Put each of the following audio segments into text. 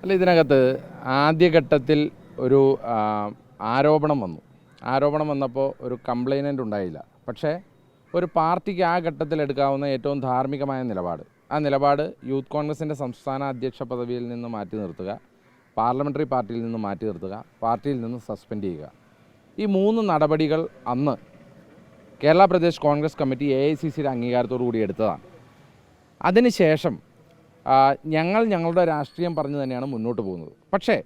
അല്ല ഇതിനകത്ത് ആദ്യഘട്ടത്തിൽ ഒരു ആരോപണം വന്നു. ആരോപണം വന്നപ്പോൾ ഒരു കംപ്ലൈനന്റ് ഉണ്ടായില്ല. പക്ഷേ ഒരു പാർട്ടിക്ക് ആ ഘട്ടത്തിൽ എടുക്കാവുന്ന ഏറ്റവും ധാർമ്മികമായ നിലപാട്. ആ നിലപാട് യൂത്ത് കോൺഗ്രസിന്റെ സംസ്ഥാന അധ്യക്ഷ പദവിയിൽ നിന്ന് മാറ്റി നിർത്തുക പാർലമെന്ററി പാർട്ടിയിൽ നിന്ന് മാറ്റി നിർത്തുക പാർട്ടിയിൽ നിന്ന് സസ്പെൻഡ് ചെയ്യുക. ഈ മൂന്ന് നടപടികൾ അന്ന് Kerala Pradesh Congress committee A I C സിയുടെ അംഗീകാരത്തോടു കൂടി എടുത്തതാണ്. അതിനുശേഷം ഞങ്ങൾ ഞങ്ങളുടെ രാഷ്ട്രീയം പറഞ്ഞു തന്നെയാണ് മുന്നോട്ട് പോകുന്നത്. പക്ഷേ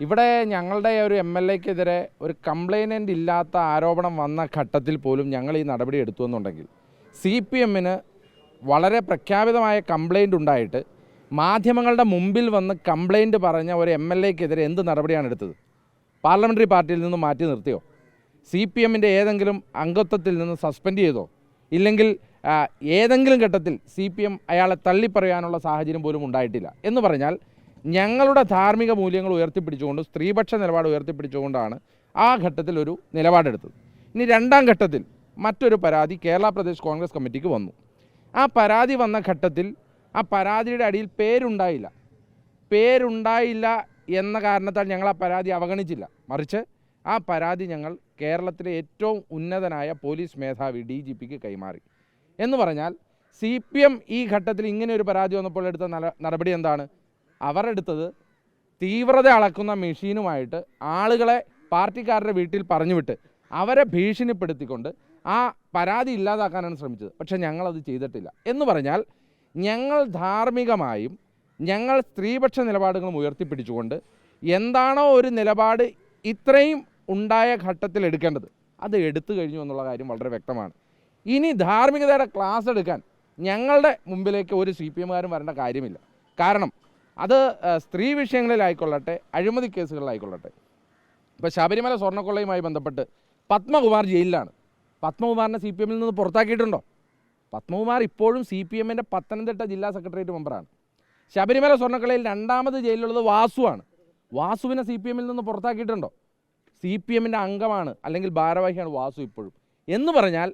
ഇവിടെ ഞങ്ങളുടെ ഒരു എം എൽ എക്കെതിരെ ഒരു കംപ്ലൈനന്റ് ഇല്ലാത്ത ആരോപണം വന്ന ഘട്ടത്തിൽ പോലും ഞങ്ങൾ ഈ നടപടി എടുത്തു എന്നുണ്ടെങ്കിൽ സി പി എമ്മിന് വളരെ പ്രഖ്യാപിതമായ കംപ്ലൈന്റ് ഉണ്ടായിട്ട് മാധ്യമങ്ങളുടെ മുമ്പിൽ വന്ന് കംപ്ലൈന്റ് പറഞ്ഞ ഒരു എം എൽ എക്കെതിരെ എന്ത് നടപടിയാണ് എടുത്തത്? പാർലമെന്ററി പാർട്ടിയിൽ നിന്ന് മാറ്റി നിർത്തിയോ? സി പി എമ്മിന്റെ ഏതെങ്കിലും അംഗത്വത്തിൽ നിന്ന് സസ്പെൻഡ് ചെയ്തോ? ഇല്ലെങ്കിൽ ഏതെങ്കിലും ഘട്ടത്തിൽ സി പി എം അയാളെ തള്ളിപ്പറയാനുള്ള സാഹചര്യം പോലും ഉണ്ടായിട്ടില്ല. എന്ന് പറഞ്ഞാൽ ഞങ്ങളുടെ ധാർമ്മിക മൂല്യങ്ങൾ ഉയർത്തിപ്പിടിച്ചുകൊണ്ട് സ്ത്രീപക്ഷ നിലപാട് ഉയർത്തിപ്പിടിച്ചുകൊണ്ടാണ് ആ ഘട്ടത്തിൽ ഒരു നിലപാടെടുത്തത്. ഇനി രണ്ടാം ഘട്ടത്തിൽ മറ്റൊരു പരാതി കേരള പ്രദേശ് കോൺഗ്രസ് കമ്മിറ്റിക്ക് വന്നു. ആ പരാതി വന്ന ഘട്ടത്തിൽ ആ പരാതിയുടെ അടിയിൽ പേരുണ്ടായില്ല. പേരുണ്ടായില്ല എന്ന കാരണത്താൽ ഞങ്ങൾ ആ പരാതി അവഗണിച്ചില്ല. മറിച്ച് ആ പരാതി ഞങ്ങൾ കേരളത്തിലെ ഏറ്റവും ഉന്നതനായ പോലീസ് മേധാവി ഡി കൈമാറി. എന്ന് പറഞ്ഞാൽ സി പി എം ഈ ഘട്ടത്തിൽ ഇങ്ങനെ ഒരു പരാതി വന്നപ്പോൾ എടുത്ത നടപടി എന്താണ്? അവർ എടുത്തത് തീവ്രത അളക്കുന്ന മെഷീനുമായിട്ട് ആളുകളെ പാർട്ടിക്കാരുടെ വീട്ടിൽ പറഞ്ഞുവിട്ട് അവരെ ഭീഷണിപ്പെടുത്തിക്കൊണ്ട് ആ പരാതി ഇല്ലാതാക്കാനാണ് ശ്രമിച്ചത്. പക്ഷേ ഞങ്ങളത് ചെയ്തിട്ടില്ല. എന്ന് പറഞ്ഞാൽ ഞങ്ങൾ ധാർമ്മികമായും ഞങ്ങൾ സ്ത്രീപക്ഷ നിലപാടുകളും ഉയർത്തിപ്പിടിച്ചുകൊണ്ട് എന്താണോ ഒരു നിലപാട് ഇത്രയും ഉണ്ടായ ഘട്ടത്തിൽ എടുക്കേണ്ടത്. അത് എടുത്തു കഴിഞ്ഞു എന്നുള്ള കാര്യം വളരെ വ്യക്തമാണ്. ഇനി ധാർമ്മികതയുടെ ക്ലാസ് എടുക്കാൻ ഞങ്ങളുടെ മുമ്പിലേക്ക് ഒരു സി പി എമ്മുകാരും വരേണ്ട കാര്യമില്ല. കാരണം അത് സ്ത്രീ വിഷയങ്ങളിലായിക്കൊള്ളട്ടെ അഴിമതി കേസുകളിലായിക്കൊള്ളട്ടെ. ഇപ്പോൾ ശബരിമല സ്വർണക്കൊള്ളയുമായി ബന്ധപ്പെട്ട് പത്മകുമാർ ജയിലിലാണ്. പത്മകുമാറിനെ സി പി എമ്മിൽ നിന്ന് പുറത്താക്കിയിട്ടുണ്ടോ? പത്മകുമാർ ഇപ്പോഴും സി പി എമ്മിന്റെ പത്തനംതിട്ട ജില്ലാ സെക്രട്ടേറിയറ്റ് മെമ്പറാണ്. ശബരിമല സ്വർണക്കൊള്ളയിൽ രണ്ടാമത് ജയിലിലുള്ളത് വാസുവാണ്. വാസുവിനെ സി പി എമ്മിൽ നിന്ന് പുറത്താക്കിയിട്ടുണ്ടോ? സി പി എമ്മിന്റെ അംഗമാണ് അല്ലെങ്കിൽ ഭാരവാഹിയാണ് വാസു ഇപ്പോഴും. എന്ന് പറഞ്ഞാൽ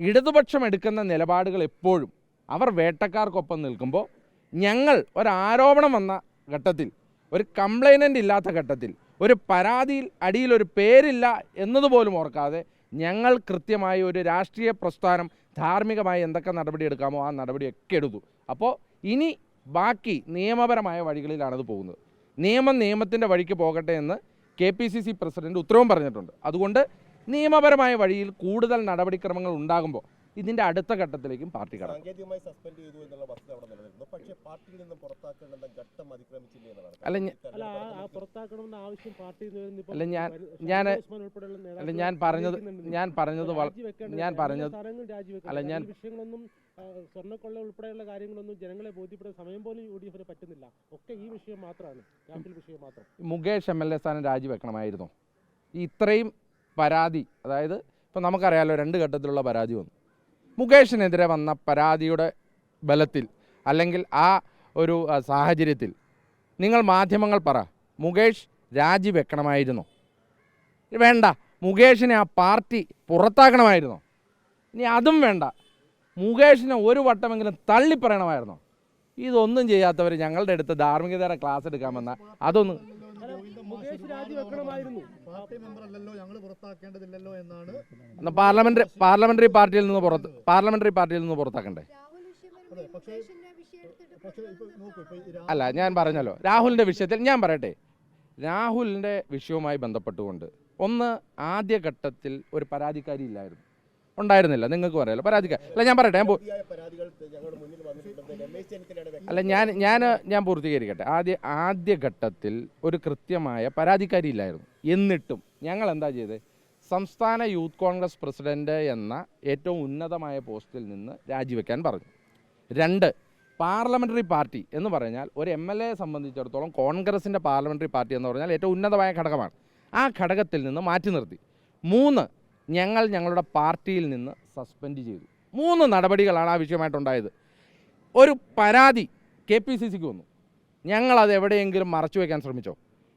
ഇടതുപക്ഷം എടുക്കുന്ന നിലപാടുകൾ എപ്പോഴും അവർ വേട്ടക്കാർക്കൊപ്പം നിൽക്കുമ്പോൾ ഞങ്ങൾ ഒരാരോപണം വന്ന ഘട്ടത്തിൽ ഒരു കംപ്ലൈനന്റ് ഇല്ലാത്ത ഘട്ടത്തിൽ ഒരു പരാതിയിൽ അടിയിൽ ഒരു പേരില്ല എന്നതുപോലും ഓർക്കാതെ ഞങ്ങൾ കൃത്യമായി ഒരു രാഷ്ട്രീയ പ്രസ്ഥാനം ധാർമ്മികമായി എന്തൊക്കെ നടപടി എടുക്കാമോ ആ നടപടിയൊക്കെ എടുത്തു. അപ്പോൾ ഇനി ബാക്കി നിയമപരമായ വഴികളിലാണത് പോകുന്നത്. നിയമം നിയമത്തിന്റെ വഴിക്ക് പോകട്ടെ എന്ന് K P C C president ഉത്തരവും പറഞ്ഞിട്ടുണ്ട്. അതുകൊണ്ട് നിയമപരമായ വഴിയിൽ കൂടുതൽ നടപടിക്രമങ്ങൾ ഉണ്ടാകുമ്പോൾ ഇതിന്റെ അടുത്ത ഘട്ടത്തിലേക്കും പാർട്ടി കടക്കും. സാങ്കേതികമായി സസ്പെൻഡ് ചെയ്തു എന്നുള്ള വസ്തുത അവിടെ നിലനിൽക്കുന്നു. പക്ഷേ പാർട്ടിയിൽ നിന്ന് പുറത്താക്കേണ്ട ഘട്ടം അതിക്രമിച്ചില്ലേ എന്നതാണ് അല്ല അല്ല ആ- ആ പാർട്ടിയിൽ നിന്ന് അല്ല ഞാൻ അല്ല ഞാൻ പറഞ്ഞത് ഞാൻ പറഞ്ഞത് ഞാൻ പറഞ്ഞത് അല്ല, ഞാൻ- സ്വർണക്കൊള്ള ഉൾപ്പെടെയുള്ള കാര്യങ്ങളൊന്നും ജനങ്ങളെ ബോധ്യപ്പെടാൻ സമയം പോലും യു ഡി എഫിന് പറ്റുന്നില്ല. ഒക്കെ ഈ വിഷയം മാത്രമാണ്. വിഷയം മാത്രം. മുകേഷ് എം എൽ എ സ്ഥാനം രാജിവെക്കണമായിരുന്നു. ഇത്രയും പരാതി. അതായത് ഇപ്പം നമുക്കറിയാലോ രണ്ട് ഘട്ടത്തിലുള്ള പരാതി വന്നു. മുകേഷിനെതിരെ വന്ന പരാതിയുടെ ബലത്തിൽ അല്ലെങ്കിൽ ആ ഒരു സാഹചര്യത്തിൽ നിങ്ങൾ മാധ്യമങ്ങൾ പറ. മുകേഷ് രാജിവെക്കണമായിരുന്നോ? വേണ്ട. മുകേഷിനെ ആ പാർട്ടി പുറത്താക്കണമായിരുന്നോ? ഇനി അതും വേണ്ട. മുകേഷിനെ ഒരു വട്ടമെങ്കിലും തള്ളിപ്പറയണമായിരുന്നോ? ഇതൊന്നും ചെയ്യാത്തവർ ഞങ്ങളുടെ അടുത്ത് ധാർമ്മികതയുടെ ക്ലാസ് എടുക്കാമെന്ന അതൊന്നും മുകേഷ് രാജിവെക്കണമായിരുന്നു പാർട്ടി മെമ്പർ അല്ലല്ലോ ഞങ്ങൾ പുറത്താക്കേണ്ടതില്ലല്ലോ എന്നാണ് എന്നാ പാർലമെന്ററി പാർലമെന്ററി പാർട്ടിയിൽ നിന്ന് പുറത്ത് പാർലമെന്ററി പാർട്ടിയിൽ നിന്ന് പുറത്താക്കണ്ടേ? അല്ല ഞാൻ പറഞ്ഞല്ലോ രാഹുലിന്റെ വിഷയത്തിൽ ഞാൻ പറയട്ടെ. രാഹുലിന്റെ വിഷയവുമായി ബന്ധപ്പെട്ടുകൊണ്ട് ഒന്ന് ആദ്യഘട്ടത്തിൽ ഒരു പരാതിക്കാരി ഇല്ലായിരുന്നു. ഉണ്ടായിരുന്നില്ല. നിങ്ങൾക്ക് പറയാലോ. പരാതിക്കാർ അല്ല ഞാൻ പറയട്ടെ. ഞാൻ അല്ല ഞാൻ ഞാൻ ഞാൻ പൂർത്തീകരിക്കട്ടെ. ആദ്യ ആദ്യഘട്ടത്തിൽ ഒരു കൃത്യമായ പരാതിക്കാരി ഇല്ലായിരുന്നു. എന്നിട്ടും ഞങ്ങൾ എന്താ ചെയ്തത് സംസ്ഥാന യൂത്ത് കോൺഗ്രസ് പ്രസിഡന്റ് എന്ന ഏറ്റവും ഉന്നതമായ പോസ്റ്റിൽ നിന്ന് രാജിവെക്കാൻ പറഞ്ഞു. രണ്ട് പാർലമെന്ററി പാർട്ടി എന്ന് പറഞ്ഞാൽ ഒരു എം എൽ എയെ സംബന്ധിച്ചിടത്തോളം കോൺഗ്രസിന്റെ പാർലമെന്ററി പാർട്ടി എന്ന് പറഞ്ഞാൽ ഏറ്റവും ഉന്നതമായ ഘടകമാണ്. ആ ഘടകത്തിൽ നിന്ന് മാറ്റി നിർത്തി. മൂന്ന് ഞങ്ങൾ ഞങ്ങളുടെ പാർട്ടിയിൽ നിന്ന് സസ്പെൻഡ് ചെയ്തു. മൂന്ന് നടപടികളാണ് ആ വിഷയമായിട്ടുണ്ടായത്. ഒരു പരാതി കെ പി സി സിക്ക് വന്നു. ഞങ്ങളത് എവിടെയെങ്കിലും മറച്ചു വയ്ക്കാൻ ശ്രമിച്ചോ?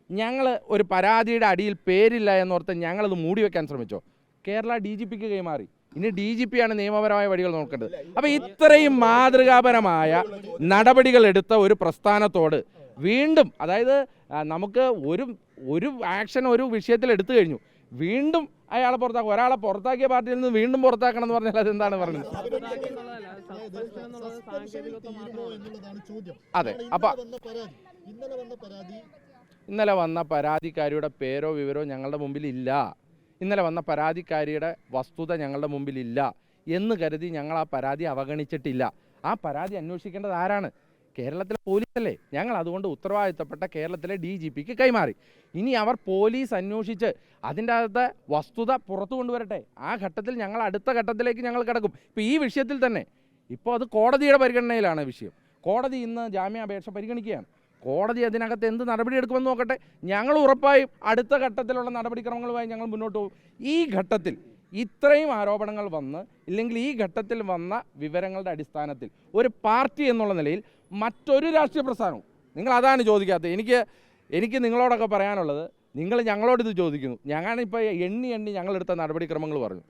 ഞങ്ങൾ ഒരു പരാതിയുടെ അടിയിൽ പേരില്ല എന്നോർത്ത് ഞങ്ങളത് മൂടി വയ്ക്കാൻ ശ്രമിച്ചോ? കേരള ഡി ജി പിക്ക് കൈമാറി. ഇനി ഡി ജി പി ആണ് നിയമപരമായ വഴികൾ നോക്കേണ്ടത്. അപ്പോൾ ഇത്രയും മാതൃകാപരമായ നടപടികൾ എടുത്ത ഒരു പ്രസ്ഥാനത്തോട് വീണ്ടും അതായത് നമുക്ക് ഒരു ഒരു ആക്ഷൻ ഒരു വിഷയത്തിൽ എടുത്തു കഴിഞ്ഞു. വീണ്ടും അയാളെ പുറത്താക്കും. ഒരാളെ പുറത്താക്കിയ പാർട്ടിയിൽ നിന്ന് വീണ്ടും പുറത്താക്കണം എന്ന് പറഞ്ഞാൽ അതെന്താണ് ചോദ്യം അതെ. അപ്പൊ ഇന്നലെ വന്ന പരാതിക്കാരിയുടെ പേരോ വിവരോ ഞങ്ങളുടെ മുമ്പിൽ ഇല്ല ഇന്നലെ വന്ന പരാതിക്കാരിയുടെ വസ്തുത ഞങ്ങളുടെ മുമ്പിൽ ഇല്ല എന്ന് കരുതി ഞങ്ങൾ ആ പരാതി അവഗണിച്ചിട്ടില്ല. ആ പരാതി അന്വേഷിക്കേണ്ടത് ആരാണ്? കേരളത്തിലെ പോലീസല്ലേ? ഞങ്ങൾ അതുകൊണ്ട് ഉത്തരവാദിത്തപ്പെട്ട കേരളത്തിലെ ഡി ജി പിക്ക് കൈമാറി. ഇനി അവർ പോലീസ് അന്വേഷിച്ച് അതിന്റെ അകത്തെ വസ്തുത പുറത്തു കൊണ്ടുവരട്ടെ. ആ ഘട്ടത്തിൽ ഞങ്ങൾ അടുത്ത ഘട്ടത്തിലേക്ക് ഞങ്ങൾ കിടക്കും. ഇപ്പോൾ ഈ വിഷയത്തിൽ തന്നെ ഇപ്പോൾ അത് കോടതിയുടെ പരിഗണനയിലാണ് വിഷയം. കോടതി ഇന്ന് ജാമ്യാപേക്ഷ പരിഗണിക്കുകയാണ്. കോടതി അതിനകത്ത് എന്ത് നടപടി എടുക്കുമെന്ന് നോക്കട്ടെ. ഞങ്ങൾ ഉറപ്പായും അടുത്ത ഘട്ടത്തിലുള്ള നടപടിക്രമങ്ങളുമായി ഞങ്ങൾ മുന്നോട്ട് പോകും. ഈ ഘട്ടത്തിൽ ഇത്രയും ആരോപണങ്ങൾ വന്ന് ഇല്ലെങ്കിൽ ഈ ഘട്ടത്തിൽ വന്ന വിവരങ്ങളുടെ അടിസ്ഥാനത്തിൽ ഒരു പാർട്ടി എന്നുള്ള നിലയിൽ മറ്റൊരു രാഷ്ട്രീയ പ്രസ്ഥാനവും. നിങ്ങൾ അതാണ് ചോദിക്കാത്തത്. എനിക്ക് എനിക്ക് നിങ്ങളോടൊക്കെ പറയാനുള്ളത് നിങ്ങൾ ഞങ്ങളോട് ഇത് ചോദിക്കുന്നു. ഞങ്ങളിപ്പോൾ എണ്ണി എണ്ണി ഞങ്ങളെടുത്ത നടപടിക്രമങ്ങൾ പറഞ്ഞു.